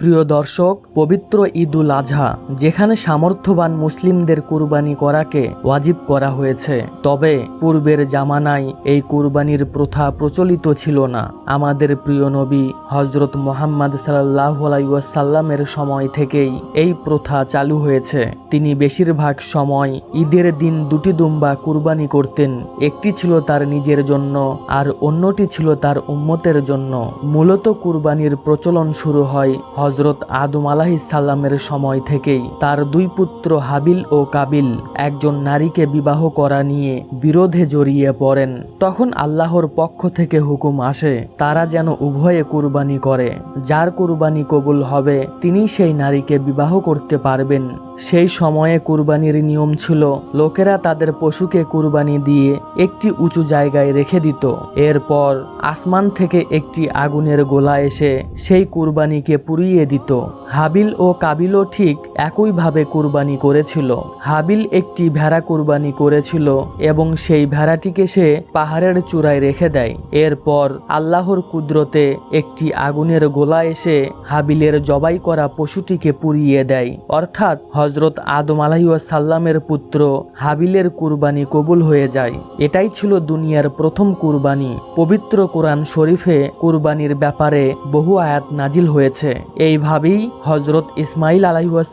প্রিয় দর্শক, পবিত্র ঈদুল আজহা, যেখানে সামর্থ্যবান মুসলিমদের কুরবানি করাকে ওয়াজিব করা হয়েছে। তবে পূর্বের জামানায় এই কুরবানির প্রথা প্রচলিত ছিল না। আমাদের প্রিয় নবী হজরত মোহাম্মদ সাল্লাহ সময় থেকেই এই প্রথা চালু হয়েছে। তিনি বেশিরভাগ সময় ঈদের দিন দুটি দুম্বা কুরবানি করতেন। একটি ছিল তার নিজের জন্য আর অন্যটি ছিল তার উম্মতের জন্য। মূলত কুরবানির প্রচলন শুরু হয় হজরত আদম আলাহিসাল্লামের সময় থেকেই তার দুই পুত্র হাবিল ও কাবিল একজন নারীকে বিবাহ করা নিয়ে বিরোধে জড়িয়ে পড়েন। তখন আল্লাহর পক্ষ থেকে হুকুম আসে, তারা যেন উভয়ে কুরবানি করে। যার কুরবানি কবুল হবে তিনি সেই নারীকে বিবাহ করতে পারবেন। সেই সময়ে কুরবানির নিয়ম ছিল, লোকেরা তাদের পশুকে কুরবানি দিয়ে একটি উঁচু জায়গায় রেখে দিত। এরপর আসমান থেকে একটি আগুনের গোলা এসে সেই কুরবানিকে পুড়িয়ে দিত। হাবিল ও কাবিলও ঠিক একইভাবে কুরবানি করেছিল। হাবিল একটি ভেড়া কুরবানি করেছিল এবং সেই ভেড়াটিকে সে পাহাড়ের চূড়ায় রেখে দেয়। এরপর আল্লাহর কুদরতে একটি আগুনের গোলা এসে হাবিলের জবাই করা পশুটিকে পুড়িয়ে দেয়। অর্থাৎ হজরত আদম সাল্লামের পুত্র হাবিলের কুরবানি কবুল হয়ে যায়। এটাই ছিল দুনিয়ার প্রথম কুরবানি। পবিত্র কোরআন শরীফে কুরবানির ব্যাপারে বহু আয়াত নাজিল হয়েছে। এইভাবেই হজরত ইসমাইল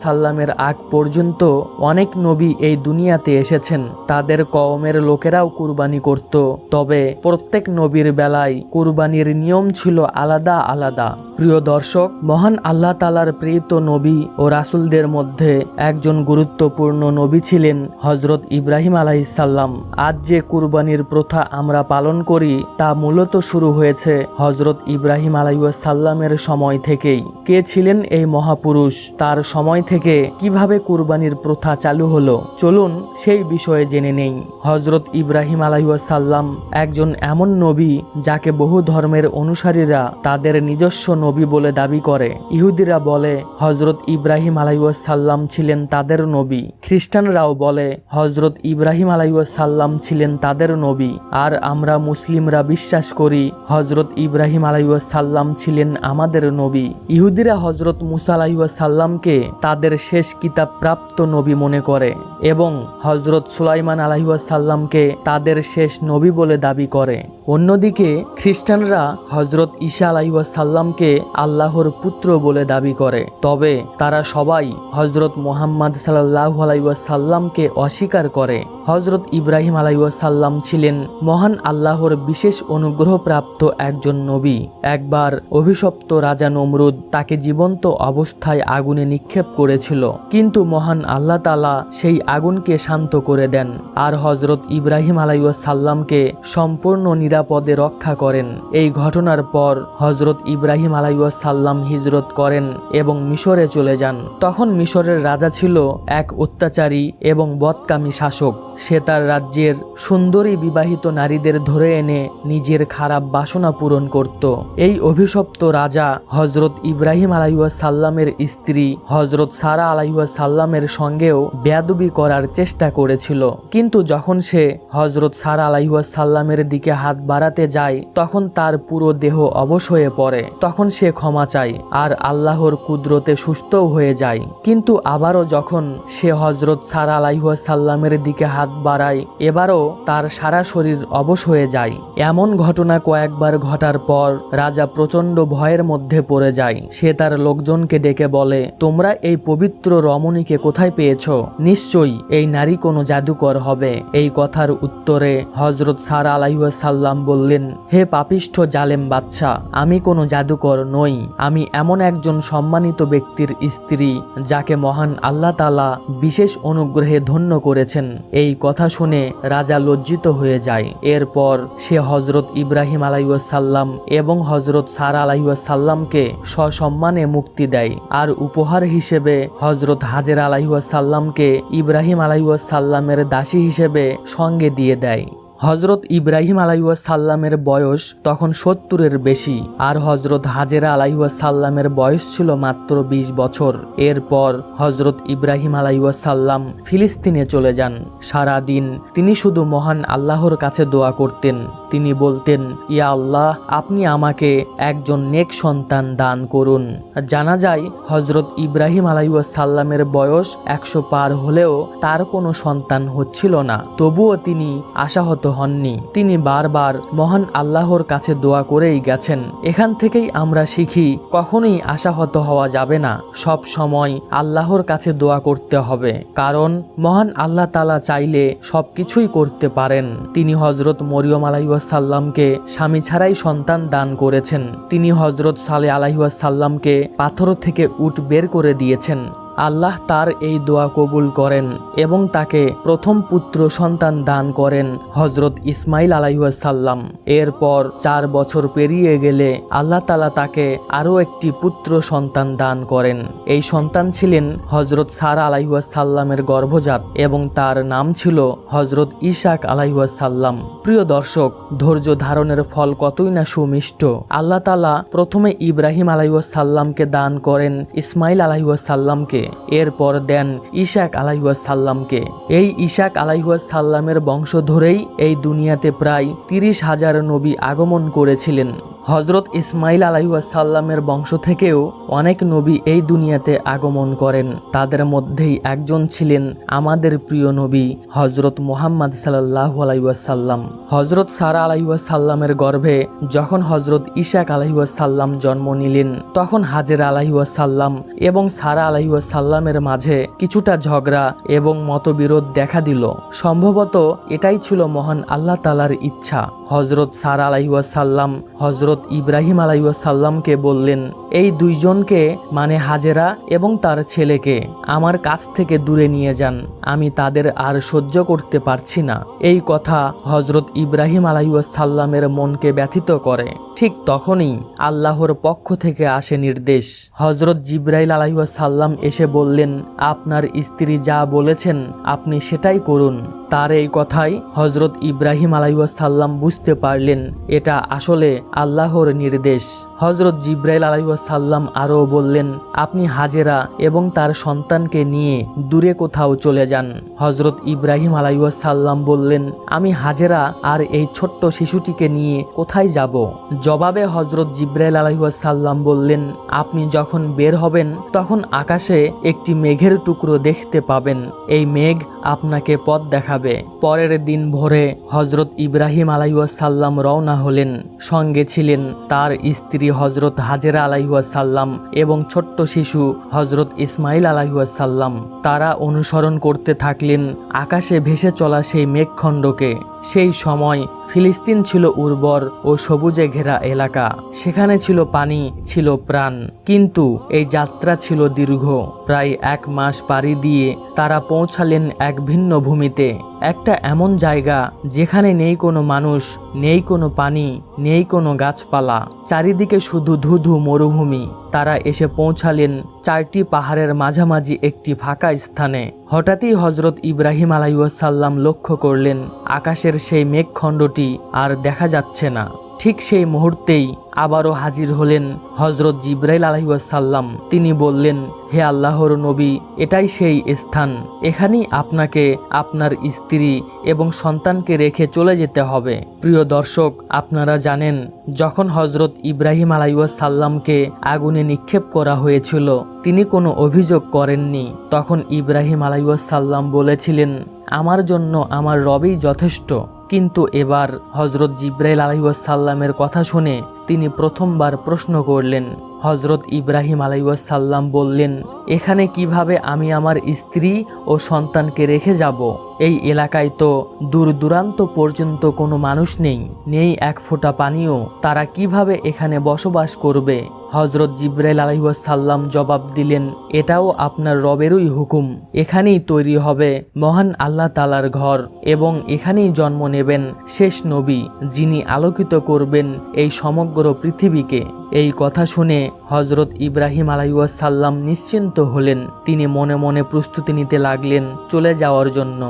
সাল্লামের আগ পর্যন্ত অনেক নবী এই দুনিয়াতে এসেছেন। তাদের কওমের লোকেরাও কুরবানি করত। তবে প্রত্যেক নবীর বেলায় কুরবানির নিয়ম ছিল আলাদা আলাদা। প্রিয় দর্শক, মহান আল্লাহ তালার প্রিয়ত নবী ও রাসুলদের মধ্যে একজন গুরুত্বপূর্ণ নবী ছিলেন হজরত ইব্রাহিম আলাইসাল্লাম আজ যে কুরবানির প্রথা আমরা পালন করি, তা মূলত শুরু হয়েছে হজরত ইব্রাহিম আলাইসাল্লামের সময় থেকেই। কে ছিলেন এই মহাপুরুষ। তার সময় থেকে কীভাবে কুরবানির প্রথা চালু হলো, চলুন সেই বিষয়ে জেনে নেই। হজরত ইব্রাহিম আলাইসাল্লাম একজন এমন নবী যাকে বহু ধর্মের অনুসারীরা তাদের নিজস্ব নবী বলে দাবি করে। ইহুদিরা বলে হজরত ইব্রাহিম আলাইসাল্লাম ছিলেন তাদের নবী। খ্রিস্টানরাও বলে হজরত ইব্রাহিম আলাইসাল্লাম ছিলেন তাদের নবী। আর আমরা মুসলিমরা বিশ্বাস করি হজরত ইব্রাহিম আলাইসাল্লাম ছিলেন আমাদের নবী। ইহুদিরা হজরত মুসা আলাইসাল্লামকে তাদের শেষ কিতাব প্রাপ্ত নবী মনে করে। এবং হজরত সুলাইমান আলাইসাল্লামকে তাদের শেষ নবী বলে দাবি করে। অন্যদিকে খ্রিস্টানরা হজরত ঈশা আলাইসাল্লামকে আল্লাহর পুত্র বলে দাবি করে। তবে তারা সবাই হজরত মোহাম্মদ সাল্লাহ আলাইসাল্লামকে অস্বীকার করে। হজরত ইব্রাহিম আলাইসাল্লাম ছিলেন মহান আল্লাহর বিশেষ অনুগ্রহপ্রাপ্ত একজন নবী। একবার অভিশপ্ত রাজা নমরুদ তাকে জীবন্ত অবস্থায় আগুনে নিক্ষেপ করেছিল। কিন্তু মহান আল্লাহ তালা সেই আগুনকে শান্ত করে দেন, আর হজরত ইব্রাহিম আলাইসাল্লামকে সম্পূর্ণ নিরাপদে রক্ষা করেন। এই ঘটনার পর হজরত ইব্রাহিম আলাইসাল্লাম হিজরত করেন এবং মিশরে চলে যান। তখন মিশরের রাজা ছিল এক অত্যাচারী এবং বদকামী শাসক। সে তার রাজ্যের সুন্দরী বিবাহিত নারীদের ধরে এনে নিজের খারাপ বাসনা পূরণ করত। এই অভিশপ্ত রাজা হজরত ইব্রাহিম সাল্লামের স্ত্রী হজরত সারা সাল্লামের সঙ্গেও বেয়াদবি করার চেষ্টা করেছিল। কিন্তু যখন সে হজরত সারা সাল্লামের দিকে হাত বাড়াতে যায়, তখন তার পুরো দেহ অবশ হয়ে পড়ে। তখন সে ক্ষমা চায় আর আল্লাহর কুদরতে সুস্থও হয়ে যায়। কিন্তু আবারও যখন সে হজরত সারা সাল্লামের দিকে হাত বাড়ায়, এবারও তার সারা শরীর অবশ হয়ে যায়। এমন ঘটনা কয়েকবার ঘটার পর রাজা প্রচণ্ড ভয়ের মধ্যে পড়ে যায়। সে তার লোকজনকে ডেকে বলে, তোমরা এই পবিত্র রমণীকে কোথায় পেয়েছ? নিশ্চয়ই, এই নারী কোনো জাদুকর হবে। এই কথার উত্তরে হজরত সারা আলাইসাল্লাম বললেন, হে পাপিষ্ঠ জালেম বাচ্চা আমি কোনো জাদুকর নই। আমি এমন একজন সম্মানিত ব্যক্তির স্ত্রী, যাকে মহান আল্লাহ তালা বিশেষ অনুগ্রহে ধন্য করেছেন। এই কথা শুনে রাজা লজ্জিত হয়ে যায়। এরপর সে হজরত ইব্রাহিম আলাইসাল্লাম এবং হজরত সারা আলাইসাল্লামকে সসম্মানে মুক্তি দেয়। আর উপহার হিসেবে হজরত হাজের আলাইসাল্লামকে ইব্রাহিম আলাইসাল্লামের দাসী হিসেবে সঙ্গে দিয়ে দেয়। হজরত ইব্রাহিম আলাইসাল্লামের বয়স তখন সত্তরের বেশি আর হজরত হাজেরা আলাইসাল্লামের বয়স ছিল মাত্র ২০ বছর। এরপর হজরত ইব্রাহিম আলাইসাল্লাম ফিলিস্তিনে চলে যান। সারা দিন তিনি শুধু মহান আল্লাহর কাছে দোয়া করতেন। তিনি বলতেন, ইয়া আল্লাহ, আপনি আমাকে একজন নেক সন্তান দান করুন। জানা যায় হজরত ইব্রাহিম আলাইসাল্লামের বয়স একশো পার হলেও তার কোনো সন্তান হচ্ছিল না। তবুও তিনি আশাহত হননি। তিনি বারবার মহান আল্লাহর কাছে দোয়া করেই গেছেন। এখান থেকেই আমরা শিখি, কখনোই আশাহত হওয়া যাবে না। সব সময় আল্লাহর কাছে দোয়া করতে হবে। কারণ মহান আল্লাহ তালা চাইলে সব কিছুই করতে পারেন। তিনি হজরত মরিয়ম আলাইসাল্লামকে স্বামী ছাড়াই সন্তান দান করেছেন। তিনি হজরত সালে আলাইসাল্লামকে পাথর থেকে উট বের করে দিয়েছেন। আল্লাহ তার এই দোয়া কবুল করেন এবং তাকে প্রথম পুত্র সন্তান দান করেন হজরত ইসমাইল আলাইসাল্লাম এরপর চার বছর পেরিয়ে গেলে আল্লাহ তালা তাকে আরও একটি পুত্র সন্তান দান করেন। এই সন্তান ছিলেন হজরত সারা আলাইসাল্লামের গর্ভজাত এবং তার নাম ছিল হজরত ইশাক আলাইসাল্লাম প্রিয় দর্শক, ধৈর্য ধারণের ফল কতই না সুমিষ্ট। আল্লাহ তালা প্রথমে ইব্রাহিম আলাইসাল্লামকে দান করেন, ইসমাইল আলাইসাল্লামকে এরপর দেন ইশাক আলাইসাল্লামকে এই ইশাক আলাইসাল্লামের বংশ ধরেই এই দুনিয়াতে প্রায় তিরিশ হাজার নবী আগমন করেছিলেন। হজরত ইসমাইল আলাইসাল্লামের বংশ থেকেও অনেক নবী এই দুনিয়াতে আগমন করেন। তাদের মধ্যেই একজন ছিলেন আমাদের প্রিয় নবী হজরত মোহাম্মদ সাল্লাহ আলাইসাল্লাম হজরত সারা আলাইসাল্লামের গর্ভে যখন হজরত ইশাক আলাইসাল্লাম জন্ম নিলেন, তখন হাজের আলাইসাল্লাম এবং সারা আলাইসাল্লামের মাঝে কিছুটা ঝগড়া এবং মতবিরোধ দেখা দিল। সম্ভবত এটাই ছিল মহান আল্লাহ তালার ইচ্ছা। হজরত সারা আলাইসাল্লাম হজরত ইব্রাহিম আলাইসাল্লামকে বললেন, এই দুইজনকে মানে হাজেরা এবং তার ছেলেকে, আমার কাছ থেকে দূরে নিয়ে যান। আমি তাদের আর সহ্য করতে পারছি না। এই কথা হজরত ইব্রাহিম আলাইসাল্লামের মনকে ব্যথিত করে। ঠিক তখনই আল্লাহর পক্ষ থেকে আসে নির্দেশ। হজরত জিব্রাইল আলাইসাল্লাম এসে বললেন, আপনার স্ত্রী যা বলেছেন আপনি সেটাই করুন। তার এই কথাই হজরত ইব্রাহিম আলাইসাল্লাম বুঝতে পারলেন। এটা আসলে আল্লাহর নির্দেশ। হজরত জিব্রাইল আলাইসাল্লাম আরও বললেন, আপনি হাজেরা এবং তার সন্তানকে নিয়ে দূরে কোথাও চলে যান। হজরত ইব্রাহিম আলাইসাল্লাম বললেন, আমি হাজেরা আর এই ছোট্ট শিশুটিকে নিয়ে কোথায় যাব? জবাবে হজরত জিব্রাইল আলাইসাল্লাম বললেন, আপনি যখন বের হবেন, তখন আকাশে একটি মেঘের টুকরো দেখতে পাবেন। এই মেঘ আপনাকে পথ দেখাবে। পরের দিন ভোরে হজরত ইব্রাহিম আলাইসাল্লাম রওনা হলেন। সঙ্গে ছিলেন তার স্ত্রী হজরত হাজেরা আলাইসাল্লাম এবং ছোট্ট শিশু হজরত ইসমাইল আলাইসাল্লাম তারা অনুসরণ করতে থাকলেন, আকাশে ভেসে চলা সেই মেঘখণ্ডকে। সেই সময় ফিলিস্তিন ছিল উর্বর ও সবুজে ঘেরা এলাকা। সেখানে ছিল পানি, ছিল প্রাণ। কিন্তু এই যাত্রা ছিল দীর্ঘ। প্রায় এক মাস পাড়ি দিয়ে তারা পৌঁছালেন এক ভিন্ন ভূমিতে। একটা এমন জায়গা যেখানে নেই কোনো মানুষ, নেই কোনো পানি, নেই কোনো গাছপালা। চারিদিকে শুধু ধুধু মরুভূমি। তারা এসে পৌঁছালেন চারটি পাহাড়ের মাঝামাঝি একটি ফাঁকা স্থানে। হঠাৎই হজরত ইব্রাহিম আলাইসাল্লাম লক্ষ্য করলেন, আকাশের সেই মেঘখণ্ডটি আর দেখা যাচ্ছে না। ঠিক সেই মুহূর্তেই আবারও হাজির হলেন হজরত জিব্রাইল আলহিসাল্লাম তিনি বললেন, হে আল্লাহর নবী, এটাই সেই স্থান। এখানেই আপনাকে, আপনার স্ত্রী এবং সন্তানকে রেখে চলে যেতে হবে। প্রিয় দর্শক, আপনারা জানেন, যখন হজরত ইব্রাহিম আলাইসাল্লামকে আগুনে নিক্ষেপ করা হয়েছিল, তিনি কোনো অভিযোগ করেননি। তখন ইব্রাহিম আলাইসাল্লাম বলেছিলেন, আমার জন্য আমার রবেই যথেষ্ট। কিন্তু এবার হজরত জিব্রাইল আলহিউসাল্লামের কথা শুনে তিনি প্রথমবার প্রশ্ন করলেন হজরত ইব্রাহিম আলাইসাল্লাম বললেন, এখানে কীভাবে আমি আমার স্ত্রী ও সন্তানকে রেখে যাব? এই এলাকায় তো দূর দূরান্ত পর্যন্ত কোনো মানুষ নেই নেই এক ফোঁটা পানিও। তারা কীভাবে এখানে বসবাস করবে? হজরত জিব্রাইল আলহিসাল্লাম জবাব দিলেন, এটাও আপনার রবেরই হুকুম। এখানেই তৈরি হবে মহান আল্লাহ তালার ঘর এবং এখানেই জন্ম নেবেন শেষ নবী যিনি আলোকিত করবেন এই সমগ্র সমগ্র পৃথিবীকে এই কথা শুনে হজরত ইব্রাহিম আলাইসাল্লাম নিশ্চিন্ত হলেন। তিনি মনে মনে প্রস্তুতি নিতে লাগলেন চলে যাওয়ার জন্য।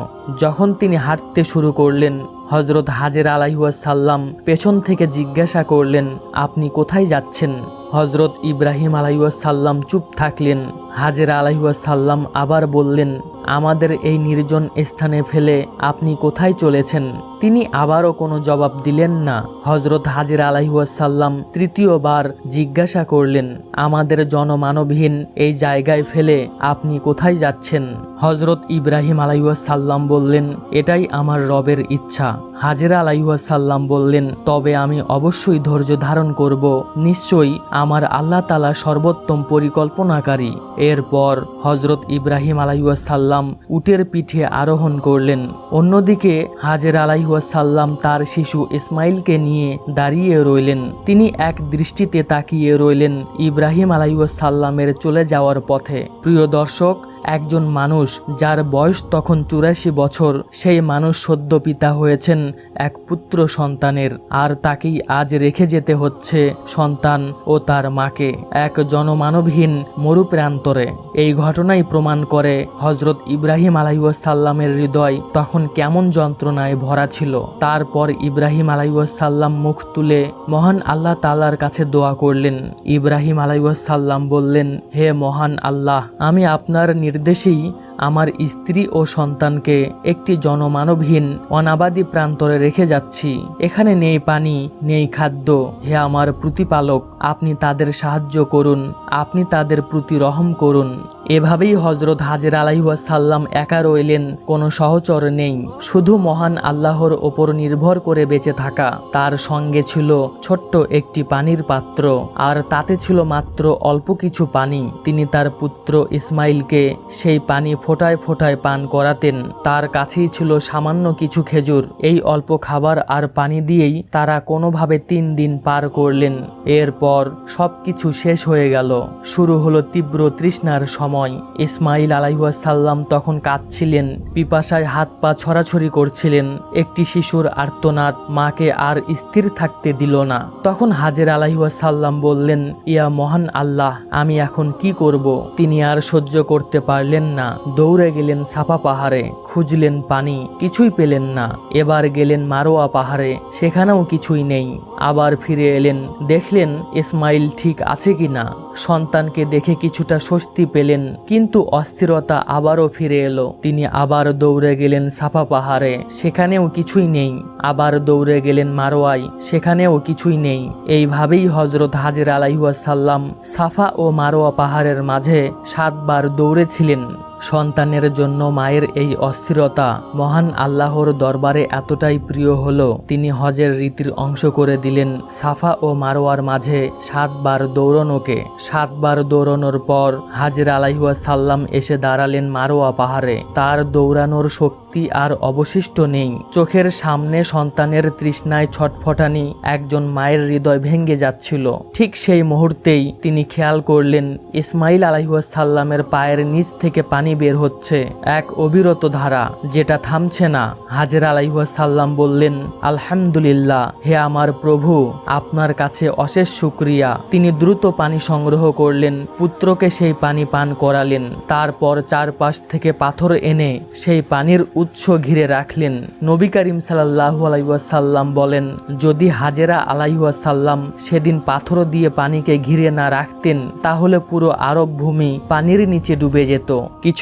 যখন তিনি হাঁটতে শুরু করলেন হজরত হাজের আলাইসাল্লাম পেছন থেকে জিজ্ঞাসা করলেন, আপনি কোথায় যাচ্ছেন? হজরত ইব্রাহিম আলাইসাল্লাম চুপ থাকলেন। হাজেরা আলাইসাল্লাম আবার বললেন আমাদের এই নির্জন স্থানে ফেলে আপনি কোথায় চলেছেন? তিনি আবারও কোনো জবাব দিলেন না। হজরত হাজির আলাইসাল্লাম তৃতীয়বার জিজ্ঞাসা করলেন, আমাদের জনমানবহীন এই জায়গায় ফেলে আপনি কোথায় যাচ্ছেন? হজরত ইব্রাহিম আলাইসাল্লাম বললেন, এটাই আমার রবের ইচ্ছা। হাজেরা আলাইসাল্লাম বললেন, তবে আমি অবশ্যই ধৈর্য ধারণ করব। নিশ্চয়ই আমার আল্লাহ তালা সর্বোত্তম পরিকল্পনাকারী। এরপর হজরত ইব্রাহিম আলাইসাল্লাম উটের পিঠে আরোহণ করলেন। অন্যদিকে হাজের আলাইসাল্লাম তার শিশু ইসমাইলকে নিয়ে দাঁড়িয়ে রইলেন। তিনি এক দৃষ্টিতে তাকিয়ে রইলেন ইব্রাহিম আলাইসাল্লামের চলে যাওয়ার পথে। প্রিয় দর্শক একজন মানুষ যার বয়স তখন চুরাশি বছর, সেই মানুষ সদ্য পিতা হয়েছেন এক পুত্র সন্তানের। আর তাকেই আজ রেখে যেতে হচ্ছে সন্তান ও তার মাকে, এক জনমানবহীন মরুপ্রান্তরে। এই ঘটনাই প্রমাণ করে হজরত ইব্রাহিম আলাইসাল্লামের হৃদয় তখন কেমন যন্ত্রণায় ভরা ছিল। তারপর ইব্রাহিম আলাইসাল্লাম মুখ তুলে মহান আল্লাহ তালার কাছে দোয়া করলেন। ইব্রাহিম আলাইসাল্লাম বললেন, হে মহান আল্লাহ, আমি আপনার নির্দেশেই আমার স্ত্রী ও সন্তানকে একটি জনমানবহীন অনাবাদী প্রান্তরে রেখে যাচ্ছি। এখানে নেই পানি, নেই খাদ্য। হে আমার প্রতিপালক, আপনি তাদের সাহায্য করুন। আপনি তাদের প্রতি রহম করুন। এভাবেই হজরত হাজির আলাইসাল্লাম একা রইলেন, কোনো সহচর নেই। শুধু মহান আল্লাহর ওপর নির্ভর করে বেঁচে থাকা। তার সঙ্গে ছিল ছোট্ট একটি পানির পাত্র, আর তাতে ছিল মাত্র অল্প কিছু পানি। তিনি তার পুত্র ইসমাইলকে সেই পানি ফোটায় ফোটায় পান করাতেন। তার কাছেই ছিল সামান্য কিছু খেজুর। এই অল্প খাবার আর পানি দিয়েই তারা কোনোভাবে তিন দিন পার করলেন। এরপর সব কিছু শেষ হয়ে গেল। শুরু হলো তীব্র তৃষ্ণার সময়। ইসমাইল আলাইসাল্লাম তখন কাঁদছিলেন, পিপাসায় হাত পা ছড়াছড়ি করছিলেন। একটি শিশুর আর্তনাদ মাকে আর স্থির থাকতে দিল না। তখন হাজের আলাইসাল্লাম বললেন, ইয়া মহান আল্লাহ, আমি এখন কি করব? তিনি আর সহ্য করতে পারলেন না। দৌড়ে গেলেন সাপা পাহাড়ে, খুঁজলেন পানি, কিছুই পেলেন না। এবার গেলেন মারোয়া পাহাড়ে, সেখানেও কিছুই নেই। আবার ফিরে এলেন, দেখলেন ইসমাইল ঠিক আছে কিনা। সন্তানকে দেখে কিছুটা স্বস্তি পেলেন, কিন্তু অস্থিরতা আবারও ফিরে এলো। তিনি আবার দৌড়ে গেলেন সাফা পাহাড়ে, সেখানেও কিছুই নেই। আবার দৌড়ে গেলেন মারোয়ায়, সেখানেও কিছুই নেই। এইভাবেই হজরত হাজির আলাইসাল্লাম সাফা ও মারোয়া পাহাড়ের মাঝে সাতবার দৌড়েছিলেন। সন্তানের জন্য মায়ের এই অস্থিরতা মহান আল্লাহর দরবারে এতটাই প্রিয় হলো। তিনি হজের রীতির অংশ করে দিলেন সাফা ও মারোয়ার মাঝে সাতবার দৌড়নোকে। সাতবার দৌড়নোর পর হাজির আলাইসাল্লাম এসে দাঁড়ালেন মারোয়া পাহাড়ে। তার দৌড়ানোর শক্তি আর অবশিষ্ট নেই। চোখের সামনে সন্তানের তৃষ্ণায় ছটফটানি একজন মায়ের হৃদয় ভেঙে যাচ্ছিল। ঠিক সেই মুহূর্তেই তিনি খেয়াল করলেন ইসমাইল আলাইসাল্লামের পায়ের নিচ থেকে পানি বের হচ্ছে। এক অবিরত ধারা, যেটা থামছে না। হাজের আলাইসাল্লাম বললেন, আলহামদুলিল্লাহ, হে আমার প্রভু, আপনার কাছে অশেষ শুক্রিয়া। তিনি দ্রুত পানি সংগ্রহ করলেন, পুত্রকে সেই পানি পান করালেন। তারপর চারপাশ থেকে পাথর এনে সেই পানির উৎস ঘিরে রাখলেন। নবী করিম সাল্লাহ আলাইসাল্লাম বলেন, যদি হাজেরা আলাইসাল্লাম সেদিন পাথর দিয়ে পানিকে ঘিরে না রাখতেন, তাহলে পুরো আরব ভূমি পানির নিচে ডুবে যেত।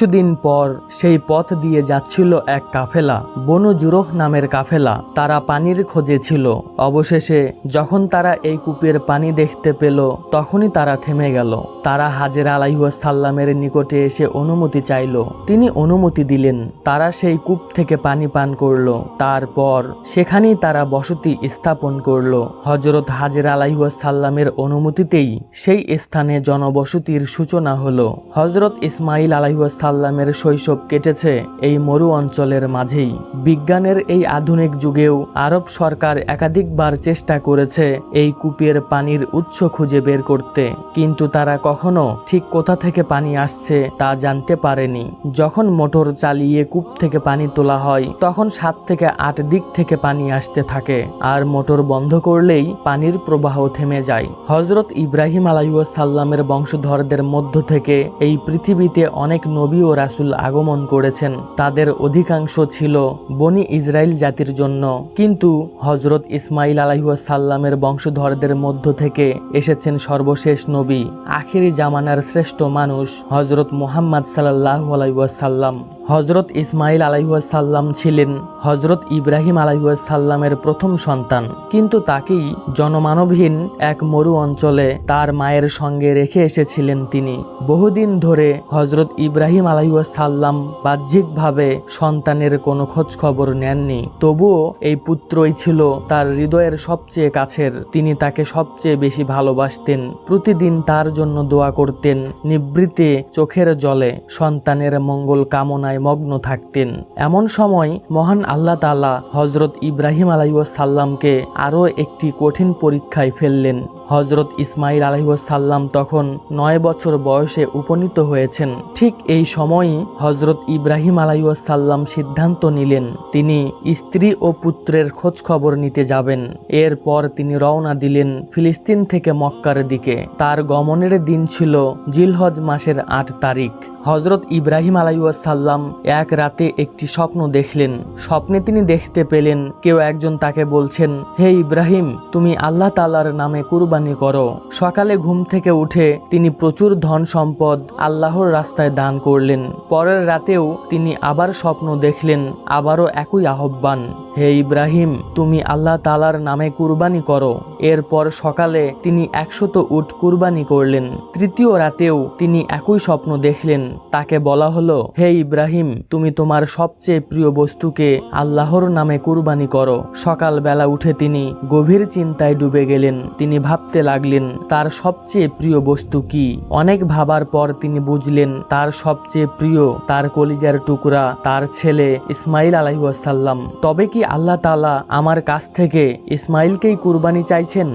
কিছুদিন পর সেই পথ দিয়ে যাচ্ছিল এক কাফেলা, বনু জুরোহ নামের কাফেলা। তারা পানির খোঁজে ছিল। অবশেষে যখন তারা এই কূপের পানি দেখতে পেল, তখনই তারা থেমে গেল। তারা হাজের আলাইসাল্লামের নিকটে এসে অনুমতি চাইল। তিনি অনুমতি দিলেন। তারা সেই কূপ থেকে পানি পান করল। তারপর সেখানেই তারা বসতি স্থাপন করল। হজরত হাজের আলাইসাল্লামের অনুমতিতেই সেই স্থানে জনবসতির সূচনা হলো। হজরত ইসমাইল আলাইসাল্লাম সাল্লামের শৈশব কেটেছে এই মরু অঞ্চলের মাঝেই। বিজ্ঞানের এই আধুনিক যুগেও আরব সরকার একাধিকবার চেষ্টা করেছে এই কূপের পানির উৎস খুঁজে বের করতে। কিন্তু তারা কখনো ঠিক কোথা থেকে পানি আসছে তা জানতে পারেনি। যখন মোটর চালিয়ে কূপ থেকে পানি তোলা হয়, তখন সাত থেকে আট দিক থেকে পানি আসতে থাকে আর মোটর বন্ধ করলেই পানির প্রবাহ থেমে যায়। হজরত ইব্রাহিম আলাইসাল্লামের বংশধরদের মধ্য থেকে এই পৃথিবীতে অনেক নবী ও রাসুল আগমন করেছেন। তাদের অধিকাংশ ছিল বনি ইসরায়েল জাতির জন্য। কিন্তু হজরত ইসমাইল আলাইসাল্লামের বংশধরদের মধ্য থেকে এসেছেন সর্বশেষ নবী। আখিরি জামানার শ্রেষ্ঠ মানুষ হজরত মুহাম্মদ সাল্লাহ আলাইসাল্লাম হজরত ইসমাইল আলাইসাল্লাম ছিলেন হজরত ইব্রাহিম আলাইসাল্লামের প্রথম সন্তান। কিন্তু তাকেই জনমানবহীন এক মরু অঞ্চলে তার মায়ের সঙ্গে রেখে এসেছিলেন তিনি। বহুদিন ধরে হজরত ইব্রাহিম আলাইসাল্লাম বাহ্যিকভাবে সন্তানের কোনো খোঁজ খবর নেননি। তবুও এই পুত্রই ছিল তার হৃদয়ের সবচেয়ে কাছের। তিনি তাকে সবচেয়ে বেশি ভালোবাসতেন। প্রতিদিন তার জন্য দোয়া করতেন। নিবৃতে চোখের জলে সন্তানের মঙ্গল কামনায় মগ্ন থাকতেন। এমন সময় মহান আল্লাহ তালা হজরত ইব্রাহিম আলাইসাল্লামকে আরও একটি কঠিন পরীক্ষায় ফেললেন। হজরত ইসমাইল আলহিসাল্লাম তখন নয় বছর বয়সে উপনীত হয়েছেন। ঠিক এই সময়ই হজরত ইব্রাহিম আলাইসাল্লাম সিদ্ধান্ত নিলেন, তিনি স্ত্রী ও পুত্রের খোঁজ খবর নিতে যাবেন। এরপর তিনি রওনা দিলেন ফিলিস্তিন থেকে মক্কার দিকে। তার গমনের দিন ছিল জিলহজ মাসের আট তারিখ। হজরত ইব্রাহিম আলাইসাল্লাম এক রাতে একটি স্বপ্ন দেখলেন। স্বপ্নে তিনি দেখতে পেলেন, কেউ একজন তাকে বলছেন, হে ইব্রাহিম, তুমি আল্লাহ তালার নামে কুরবানি করো। সকালে ঘুম থেকে উঠে তিনি প্রচুর ধন সম্পদ আল্লাহর রাস্তায় দান করলেন। পরের রাতেও তিনি আবার স্বপ্ন দেখলেন, আবারও একই আহ্বান, হে ইব্রাহিম, তুমি আল্লাহ তালার নামে কুরবানি করো। এরপর সকালে তিনি একশত উট কুরবানি করলেন। তৃতীয় রাতেও তিনি একই স্বপ্ন দেখলেন। তাকে বলা হলো, হে ইব্রাহিম, তুমি তোমার সবচেয়ে প্রিয় বস্তুকে আল্লাহর নামে কুরবানি করো। সকালবেলা উঠে তিনি গভীর চিন্তায় ডুবে গেলেন। তিনি ভাবতে লাগলেন, তার সবচেয়ে প্রিয় বস্তু কি? অনেক ভাবার পর তিনি বুঝলেন, তার সবচেয়ে প্রিয় তার কলিজার টুকরা, তার ছেলে ইসমাইল আলাইসাল্লাম তবে কি আল্লাহ তালা আমার কাছ থেকে ইসমাইলকেই কুরবানি চাইছেন?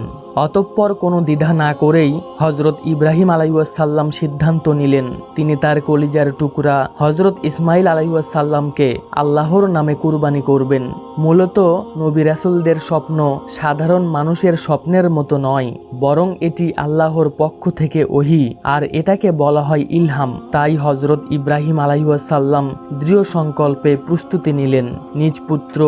অতঃপর কোনো দ্বিধা না করেই হজরত ইব্রাহিম আলাইসাল্লাম সিদ্ধান্ত নিলেন। তিনি তার কলিজার টুকরা হজরত ইসমাইল আলাইসাল্লামকে আল্লাহর নামে কুরবানি করবেন। মূলত নবী রাসুলদের স্বপ্ন সাধারণ মানুষের স্বপ্নের মতো নয়। বরং এটি আল্লাহর পক্ষ থেকে ওহি, আর এটাকে বলা হয় ইলহাম। তাই হজরত ইব্রাহিম আলাইসাল্লাম দৃঢ় সংকল্পে প্রস্তুতি নিলেন। নিজ পুত্র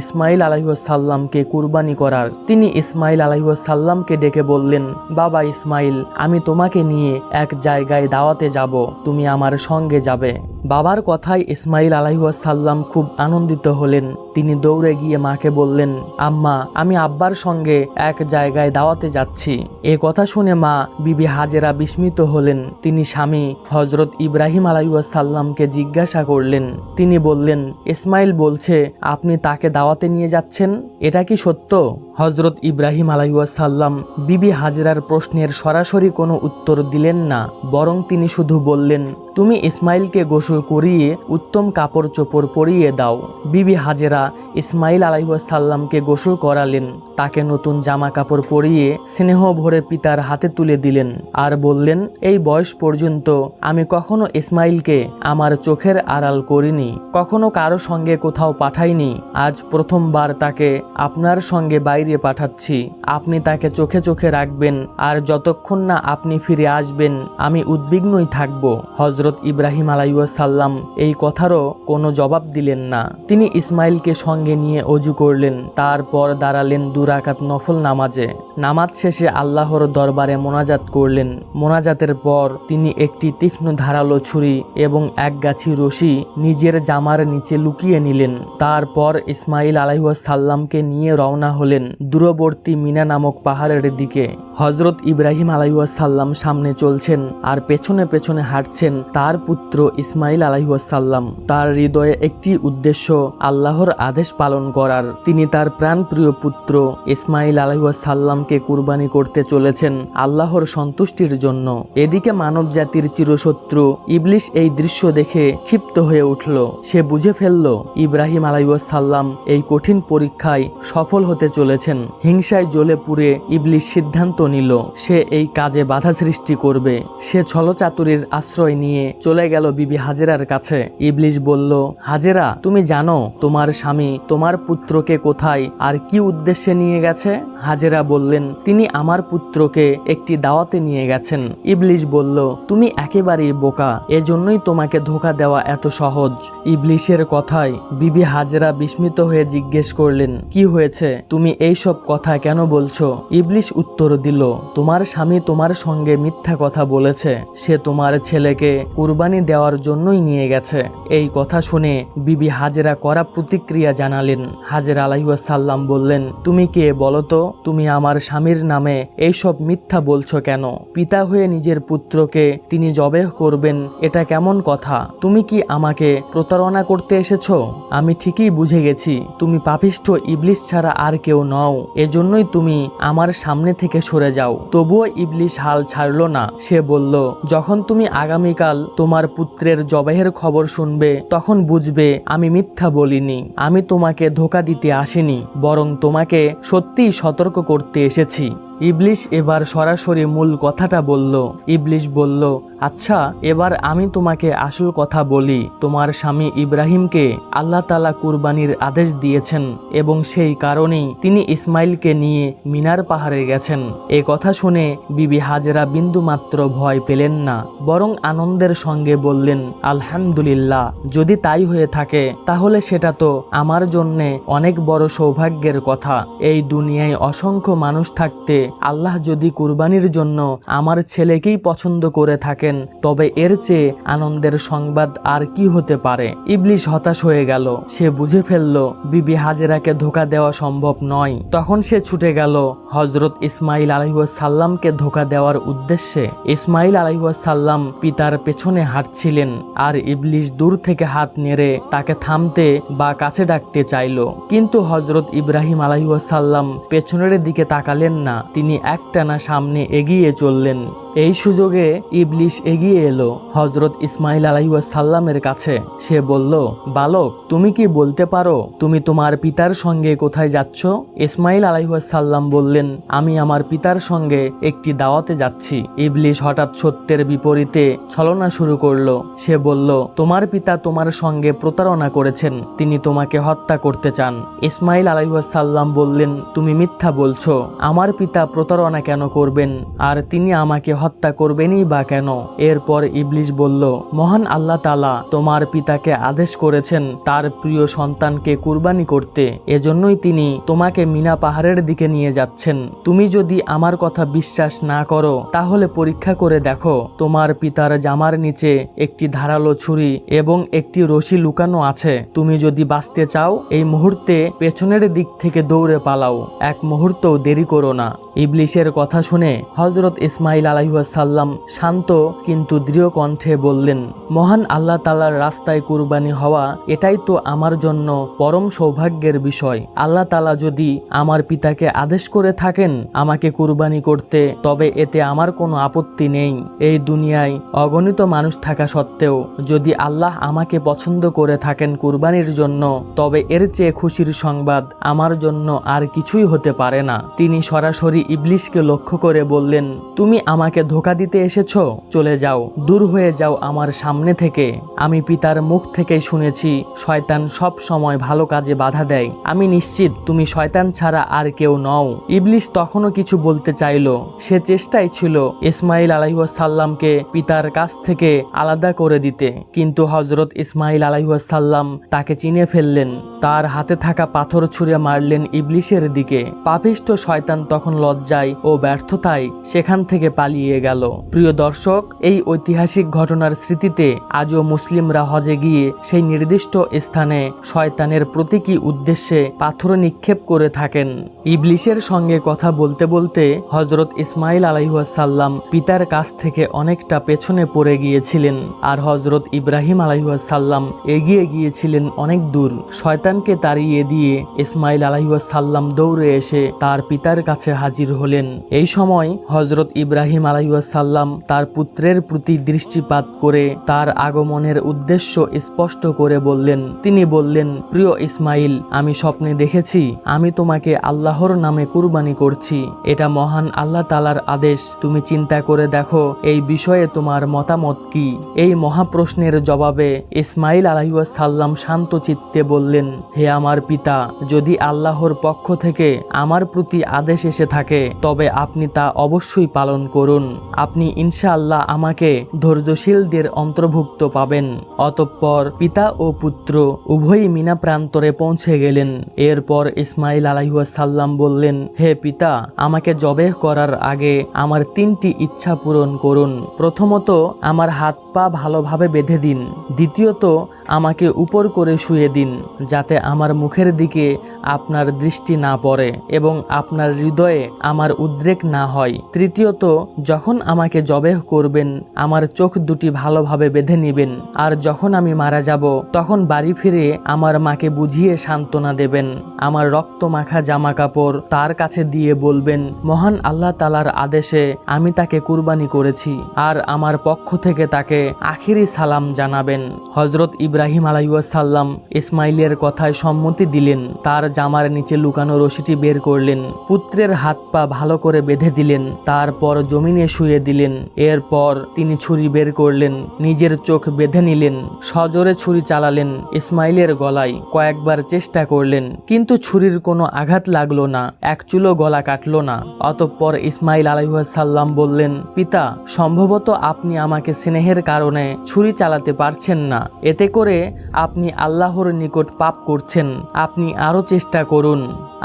ইসমাইল আলাইসাল্লামকে কুরবানি করার। তিনি ইসমাইল আলাইসাল্লামকে ডেকে বললেন, বাবা ইসমাইল আমি তোমাকে নিয়ে এক জায়গায় দাওয়াতে যাব। তুমি আমার সঙ্গে যাবে। বাবার কথায় ইসমাইল আলাইসাল্লাম খুব আনন্দিত হলেন। তিনি দৌড়ে গিয়ে মাকে বললেন, আম্মা, আমি আব্বার সঙ্গে এক জায়গায় দাওয়াতে যাচ্ছি। এ কথা শুনে মা বিবি হাজেরা বিস্মিত হলেন। তিনি স্বামী হজরত ইব্রাহিম আলাইসাল্লামকে জিজ্ঞাসা করলেন। তিনি বললেন, ইসমাইল বলছে, আপনি তাকে দাওয়াতে নিয়ে যাচ্ছেন? এটা কি সত্য? হজরত ইব্রাহিম আলাইসাল্লাম বিবি হাজরার প্রশ্নের সরাসরি কোনো উত্তর দিলেন না, বরং তিনি শুধু বললেন, তুমি ইসমাইলকে গোসল করিয়ে উত্তম কাপড় চোপড় পরিয়ে দাও। বিবি হাজেরা ইসমাইল আলাইসাল্লামকে গোসল করালেন, তাকে নতুন জামা কাপড় পরিয়ে স্নেহ ভরে পিতার হাতে তুলে দিলেন আর বললেন, এই বয়স পর্যন্ত আমি কখনো ইসমাইলকে আমার চোখের আড়াল করিনি, কখনো কারও সঙ্গে কোথাও পাঠাইনি। আজ প্রথমবার তাকে আপনার সঙ্গে বাইরে পাঠাচ্ছি। আপনি তাকে চোখে চোখে রাখবেন আর যতক্ষণ না আপনি ফিরে আসবেন, আমি উদ্বিগ্নই থাকব। হজরত ইব্রাহিম আলাইসাল্লাম এই কথারও কোনো জবাব দিলেন না। তিনি ইসমাইলকে সঙ্গে নিয়ে অজু করলেন, তারপর দাঁড়ালেন দুরাকাত নফল নামাজে। নামাজ শেষে আল্লাহর দরবারে মোনাজাত করলেন। মোনাজাতের পর তিনি একটি তীক্ষ্ণ ধারালো ছুরি এবং এক গাছি রশি নিজের জামার নিচে লুকিয়ে নিলেন। তারপর ইসমাইল আলাইসাল্লামকে নিয়ে রওনা হলেন। দূরবর্তী মিনা নামক পাহাড়ের দিকে। হজরত ইব্রাহিম আলাইসাল্লাম সামনে চলছেন আর পেছনে পেছনে হাঁটছেন তার পুত্র ইসমাইল আলাইসাল্লাম তার হৃদয়ে একটি উদ্দেশ্য, আল্লাহর আদেশ পালন করার। তিনি তার প্রাণপ্রিয় পুত্র ইসমাইল আলাইসাল্লামকে কুরবানি করতে চলেছেন আল্লাহর সন্তুষ্টির জন্য। এদিকে মানব জাতির চিরশত্রু ইবলিশ এই দৃশ্য দেখে ক্ষিপ্ত হয়ে উঠল। সে বুঝে ফেলল, ইব্রাহিম আলাইসাল্লাম এই কঠিন পরীক্ষায় সফল হতে চলেছেন হিংসায় জ্বলে পুড়ে ইবলিশ সিদ্ধান্ত নিল, সে এই কাজে বাধা সৃষ্টি করবে। সে ছলচাতুরির আশ্রয় নিয়ে চলে গেল বিবি হাজেরার কাছে। ইবলিশ বলল, হাজেরা, তুমি জানো তোমার স্বামী তোমার পুত্রকে কোথায় আর কি উদ্দেশ্যে নিয়ে গেছে? হাজেরা বললেন, তিনি আমার পুত্রকে একটি দাওয়াতে নিয়ে গেছেন। ইবলিশ বলল, তুমি একেবারেই বোকা, এজন্যই তোমাকে ধোকা দেওয়া এত সহজ। ইবলিশের কথায় বিবি হাজেরা বিস্মিত হয়ে জিজ্ঞেস করলেন, কি হয়েছে? তুমি এই সব কথা কেন বলছো? ইবলিশ উত্তর দিল, তোমার স্বামী তোমার সঙ্গে মিথ্যা কথা বলেছে। সে তোমার ছেলেকে কুরবানি দেওয়ার জন্যই নিয়ে গেছে। এই কথা শুনে বিবি হাজেরা করা প্রতিক্রিয়া জানালেন। হাজের আলাইসাল্লাম বললেন, তুমি কে বলো তো? তুমি আমার স্বামীর নামে এইসব মিথ্যা বলছো কেন? পিতা হয়ে নিজের পুত্রকে তিনি জবেহ করবেন, এটা কেমন কথা? তুমি কি আমাকে প্রতারণা করতে এসেছ? আমি ঠিকই বুঝে গেছি। তুমি পাপিষ্ঠ ইবলিশ ছাড়া আর কেউ নও এজন্যই তুমি আমার সামনে থেকে সরে যাও। তবুও ইবলিশ হাল ছাড়ল না। সে বলল, যখন তুমি আগামীকাল তোমার পুত্রের জবাহের খবর শুনবে, তখন বুঝবে আমি মিথ্যা বলিনি। আমি তোমাকে ধোকা দিতে আসিনি, বরং তোমাকে সত্যিই সতর্ক করতে এসেছি। ইবলিশ এবার সরাসরি মূল কথাটা বলল। ইবলিশ বলল আচ্ছা এবার আমি তোমাকে আসল কথা বলি। তোমার স্বামী ইব্রাহিমকে আল্লাহ তালা কুরবানির আদেশ দিয়েছেন এবং সেই কারণেই তিনি ইসমাইলকে নিয়ে মিনার পাহাড়ে গেছেন। এ কথা শুনে বিবি হাজেরা বিন্দুমাত্র ভয় পেলেন না, বরং আনন্দের সঙ্গে বললেন, আলহামদুলিল্লাহ, যদি তাই হয়ে থাকে, তাহলে সেটা তো আমার জন্যে অনেক বড় সৌভাগ্যের কথা। এই দুনিয়ায় অসংখ্য মানুষ থাকতে আল্লাহ যদি কুরবানির জন্য আমার ছেলেকেই পছন্দ করে থাকেন, তবে এর চেয়ে আনন্দের সংবাদ আর কি হতে পারে? ইবলিশ হতাশ হয়ে গেল। সে বুঝে ফেলল, বিবি হাজেরাকে ধোকা দেওয়া সম্ভব নয়। তখন সে ছুটে গেল হজরত ইসমাইল আলহিসাল্লামকে ধোকা দেওয়ার উদ্দেশ্যে। ইসমাইল আলহিসাল্লাম পিতার পেছনে হাঁটছিলেন আর ইবলিশ দূর থেকে হাত নেড়ে তাকে থামতে বা কাছে ডাকতে চাইল। কিন্তু হজরত ইব্রাহিম আলহিসাল্লাম পেছনের দিকে তাকালেন না। তিনি একটানা সামনে এগিয়ে চললেন। এই সুযোগে ইবলিশ এগিয়ে এলো হজরত ইসমাইল আলাইসাল্লামের কাছে। সে বলল, বালক, তুমি কি বলতে পারো? তুমি তোমার পিতার সঙ্গে কোথায় যাচ্ছ? ইসমাইল আলাইসাল্লাম বললেন, আমি আমার পিতার সঙ্গে একটি দাওয়াতে যাচ্ছি। ইবলিশ হঠাৎ সত্যের বিপরীতে ছলনা শুরু করল। সে বলল, তোমার পিতা তোমার সঙ্গে প্রতারণা করেছেন, তিনি তোমাকে হত্যা করতে চান। ইসমাইল আলাইসাল্লাম বললেন, তুমি মিথ্যা বলছো। আমার পিতা প্রতারণা কেন করবেন? আর তিনি আমাকে হত্যা করবেনই বা কেন? এরপর ইবলিশ বলল, মহান আল্লাহ তালা তোমার পিতাকে আদেশ করেছেন তার প্রিয় সন্তানকে কুরবানি করতে। এজন্যই তিনি তোমাকে মিনা পাহাড়ের দিকে নিয়ে যাচ্ছেন। তুমি যদি আমার কথা বিশ্বাস না করো, তাহলে পরীক্ষা করে দেখো, তোমার পিতার জামার নিচে একটি ধারালো ছুরি এবং একটি রশি লুকানো আছে। তুমি যদি বাঁচতে চাও, এই মুহূর্তে পেছনের দিক থেকে দৌড়ে পালাও। এক মুহূর্তও দেরি করো না। ইবলিশের কথা শুনে হজরত ইসমাইল আলাইসাল্লাম শান্ত কিন্তু দৃঢ় কণ্ঠে বললেন, মহান আল্লাহ তালার রাস্তায় কুরবানি হওয়া এটাই তো আমার জন্য পরম সৌভাগ্যের বিষয়। আল্লাহ তালা যদি আমার পিতাকে আদেশ করে থাকেন আমাকে কুরবানি করতে, তবে এতে আমার কোনো আপত্তি নেই। এই দুনিয়ায় অগণিত মানুষ থাকা সত্ত্বেও যদি আল্লাহ আমাকে পছন্দ করে থাকেন কুরবানির জন্য, তবে এর চেয়ে খুশির সংবাদ আমার জন্য আর কিছুই হতে পারে না। তিনি সরাসরি ইবলিশকে লক্ষ্য করে বললেন, তুমি আমাকে ধোকা দিতে এসেছ, চলে যাও, দূর হয়ে যাও আমার সামনে থেকে। আমি পিতার মুখ থেকে শুনেছি, শয়তান সব সময় ভালো কাজে বাধা দেয়। আমি নিশ্চিত তুমি শয়তান ছাড়া আর কেউ নও। ইবলিশ তখনও কিছু বলতে চাইল। সে চেষ্টাই ছিল ইসমাইল আলাইসাল্লামকে পিতার কাছ থেকে আলাদা করে দিতে। কিন্তু হজরত ইসমাইল আলাইসাল্লাম তাকে চিনে ফেললেন। তার হাতে থাকা পাথর ছুঁড়ে মারলেন ইবলিশের দিকে। পাপিষ্ট শয়তান তখন লজ্জায় ও ব্যর্থতায় সেখান থেকে পালিয়ে হারিয়ে গেল। প্রিয় দর্শক, এই ঐতিহাসিক ঘটনার স্মৃতিতে আজও মুসলিমরা হজে গিয়ে সেই নির্দিষ্ট স্থানে শয়তানের প্রতীকী উদ্দেশ্যে পাথর নিক্ষেপ করে থাকেন। ইবলিশের সঙ্গে কথা বলতে বলতে হজরত ইসমাইল আলাইহাসাল্লাম পিতার কাছ থেকে অনেকটা পেছনে পড়ে গিয়েছিলেন আর হজরত ইব্রাহিম আলাইহাসাল্লাম এগিয়ে গিয়েছিলেন অনেক দূর। শয়তানকে তাড়িয়ে দিয়ে ইসমাইল আলাইহাসাল্লাম দৌড়ে এসে তার পিতার কাছে হাজির হলেন। এই সময় হজরত ইব্রাহিম আলাইসাল্লাম তার পুত্রের প্রতি দৃষ্টিপাত করে তার আগমনের উদ্দেশ্য স্পষ্ট করে বললেন। তিনি বললেন, প্রিয় ইসমাইল, আমি স্বপ্নে দেখেছি, আমি তোমাকে আল্লাহর নামে কুরবানি করছি। এটা মহান আল্লাহ তালার আদেশ। তুমি চিন্তা করে দেখো, এই বিষয়ে তোমার মতামত কি? এই মহাপ্রশ্নের জবাবে ইসমাইল আলাইসাল্লাম শান্ত চিত্তে বললেন, হে আমার পিতা, যদি আল্লাহর পক্ষ থেকে আমার প্রতি আদেশ এসে থাকে, তবে আপনি তা অবশ্যই পালন করুন। আপনি ইনশাআল্লাহ আমাকে ধৈর্যশীলদের অন্তর্ভুক্ত পাবেন। অতঃপর পিতা ও পুত্র উভয়ই মিনা প্রান্তরে পৌঁছে গেলেন। এরপর ইসমাইল আলাইসাল্লাম বললেন, হে পিতা, আমাকে জবেহ করার আগে আমার তিনটি ইচ্ছা পূরণ করুন। প্রথমত, আমার হাত পা ভালোভাবে বেঁধে দিন। দ্বিতীয়ত, আমাকে উপর করে শুয়ে দিন, যাতে আমার মুখের দিকে আপনার দৃষ্টি না পড়ে এবং আপনার হৃদয়ে আমার উদ্রেক না হয়। তৃতীয়ত, যখন আমাকে জবেহ করবেন, আমার চোখ দুটি ভালোভাবে বেঁধে নেবেন, আর যখন আমি মারা যাব, তখন বাড়ি ফিরে আমার মাকে বুঝিয়ে সান্ত্বনা দেবেন। আমার রক্ত মাখা জামা কাপড় তার কাছে দিয়ে বলবেন, মহান আল্লাহ তালার আদেশে আমি তাকে কুরবানি করেছি, আর আমার পক্ষ থেকে তাকে আখিরি সালাম জানাবেন। হজরত ইব্রাহিম আলাইসাল্লাম ইসমাইলের কথায় সম্মতি দিলেন। তার জামার নিচে লুকানো রশিটি বের করলেন। পুত্রের হাত পা ভালো করে বেঁধে দিলেন। তারপর জমিনে শুয়ে দিলেন। এরপর তিনি ছুরি বের করলেন। নিজের চোখ বেঁধে নিলেন। সজোরে ছুরি চালালেন ইসমাইলের গলায়। কয়েকবার চেষ্টা করলেন। কিন্তু ছুরির কোনো আঘাত লাগল না। এক চুলো গলা কাটলো না। অতঃপর ইসমাইল আলাইসাল্লাম বললেন, পিতা, সম্ভবত আপনি আমাকে স্নেহের কারণে ছুরি চালাতে পারছেন না। এতে করে আপনি আল্লাহর নিকট পাপ করছেন। আপনি আরও চেষ্টা করুন।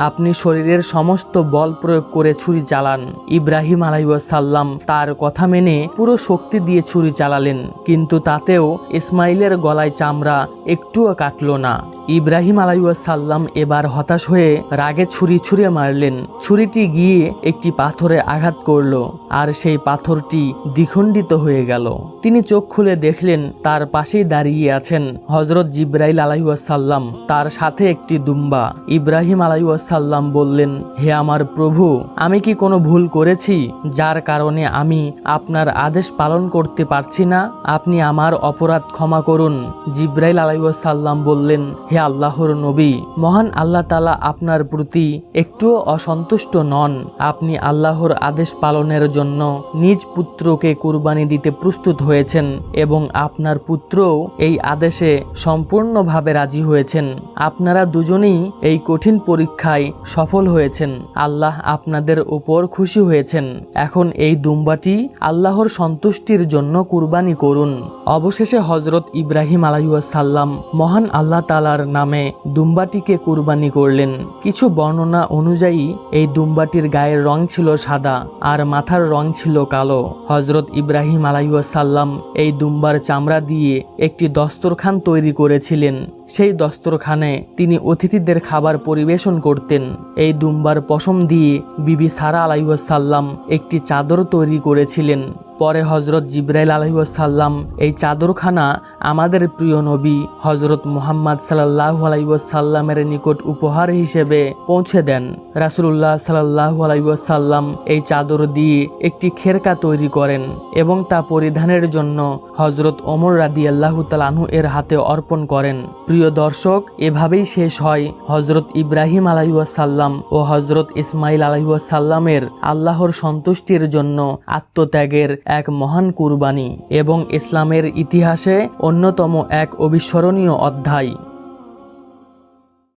আপনি শরীরের সমস্ত বল প্রয়োগ করে ছুরি চালান ইব্রাহিম আলাইসাল্লাম তার কথা মেনে পুরো শক্তি দিয়ে ছুরি চালালেন কিন্তু তাতেও ইসমাইলের গলায় চামড়া একটুও কাটল না। ইব্রাহিম আলাইসাল্লাম এবার হতাশ হয়ে রাগে ছুরি ছুঁড়ে মারলেন। ছুরিটি গিয়ে একটি পাথরে আঘাত করল আর সেই পাথরটি দ্বিখণ্ডিত হয়ে গেল। তিনি চোখ খুলে দেখলেন, তার পাশেই দাঁড়িয়ে আছেন হজরত জিব্রাইল আলাইসাল্লাম তার সাথে একটি দুম্বা। ইব্রাহিম আলাইসাল্লাম বললেন, হে আমার প্রভু, আমি কি কোনো ভুল করেছি যার কারণে আমি আপনার আদেশ পালন করতে পারছি না? আপনি আমার অপরাধ ক্ষমা করুন। জিব্রাইল আলাইসাল্লাম বললেন, হে আল্লাহর নবী, মহান আল্লাহ তালা আপনার প্রতি একটুও অসন্তুষ্ট নন। আপনি আল্লাহর আদেশ পালনের জন্য নিজ পুত্রকে কুরবানি দিতে প্রস্তুত হয়েছেন এবং আপনার পুত্রও এই আদেশে সম্পূর্ণভাবে রাজি হয়েছেন। আপনারা দুজনেই এই কঠিন পরীক্ষায় সফল হয়েছেন। আল্লাহ আপনাদের উপর খুশি হয়েছেন। এখন এই দুম্বাটি আল্লাহর সন্তুষ্টির জন্য কুরবানি করুন। অবশেষে হজরত ইব্রাহিম আলাইসাল্লাম মহান আল্লাহ তালার নামে দুম্বাটিকে কুরবানি করলেন। কিছু বর্ণনা অনুযায়ী, এই দুম্বাটির গায়ের রং ছিল সাদা আর মাথার রং ছিল কালো। হজরত ইব্রাহিম আলাইসাল্লাম এই দুম্বার চামড়া দিয়ে একটি দস্তরখান তৈরি করেছিলেন। সেই দস্তরখানে তিনি অতিথিদের খাবার পরিবেশন করতেন। এই দুম্বার পশম দিয়ে বিবি সারা আলাইসাল্লাম একটি চাদর তৈরি করেছিলেন। পরে হজরত জিব্রাইল আলহিউসাল্লাম এই চাদরখানা আমাদের প্রিয় নবী হজরত মুহাম্মদ সাল্লাহ আলাইসাল্লামের নিকট উপহার হিসেবে পৌঁছে দেন। রাসুল্লাহ সাল্লাহ আলাইসাল্লাম এই চাদর দিয়ে একটি খেরকা তৈরি করেন এবং তা পরিধানের জন্য হজরত ওমর রাদি আল্লাহ তালাহু এর হাতে অর্পণ করেন। প্রিয় দর্শক, এভাবেই শেষ হয় হজরত ইব্রাহিম আলাইসাল্লাম ও হজরত ইসমাইল আলাইসাল্লামের আল্লাহর সন্তুষ্টির জন্য আত্মত্যাগের এক মহান কুরবানি এবং ইসলামের ইতিহাসে অন্যতম এক অবিস্মরণীয় অধ্যায়।